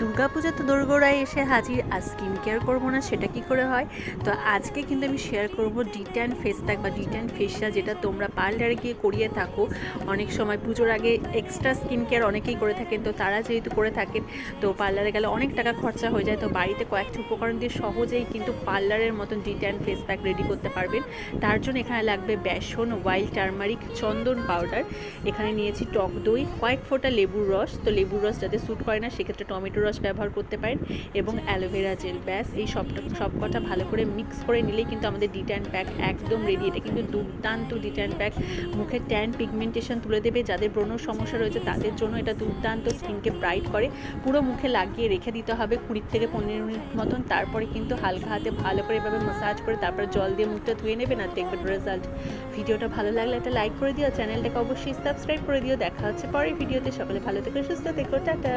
দুর্গাপূজা তো দোরগোড়ায় এসে হাজির, আর স্কিন কেয়ার করব না, সেটা কি করে হয়? তো আজকে কিন্তু আমি শেয়ার করব ডিট্যান ফেস প্যাক বা ডিট্যান ফেসিয়াল যেটা তোমরা পার্লারে গিয়ে করিয়ে থাকো। অনেক সময় পুজোর আগে এক্সট্রা স্কিন কেয়ার অনেকেই করে থাকেন, তো তারা যেহেতু করে থাকেন, তো পার্লারে গেলে অনেক টাকা খরচা হয়ে যায়, তো বাড়িতে কয়েকটি উপকরণ দিয়ে সহজেই কিন্তু পার্লারের মতন ডিট্যান ফেস প্যাক রেডি করতে পারবেন। তার জন্য এখানে লাগবে বেসন ওয়াইল্ড টার্মারিক চন্দন পাউডার এখানে নিয়েছি টক দই, কয়েক ফোঁটা লেবুর রস। তো লেবুর রস যাতে স্যুট করে না, সেক্ষেত্রে টমেটো রস ব্যবহার করতে পারেন এবং অ্যালোভেরা জেল, ব্যাস, এই সবটা, সবকটা ভালো করে মিক্স করে নিলেই কিন্তু আমাদের ডিট্যান প্যাক একদম রেডি এটা কিন্তু দুর্দান্ত ডিট্যান প্যাক। মুখে ট্যান পিগমেন্টেশন তুলে দেবে, যাদের ব্রণর সমস্যা রয়েছে তাদের জন্য এটা দুর্দান্ত স্কিনকে ব্রাইট করে। পুরো মুখে লাগিয়ে রেখে দিতে হবে কুড়ি থেকে পনেরো মিনিট মতন। তারপরে কিন্তু হালকা হাতে ভালো করে এভাবে মাসাজ করে তারপরে জল দিয়ে মুখটা ধুয়ে নেবেন আর দেখবেন রেজাল্ট ভিডিওটা ভালো লাগলে একটা লাইক করে দিও, চ্যানেলটাকে অবশ্যই সাবস্ক্রাইব করে দিও। দেখা হচ্ছে পরের ভিডিওতে। সকলে ভালো থেকো, সুস্থ থেকো, টাটা।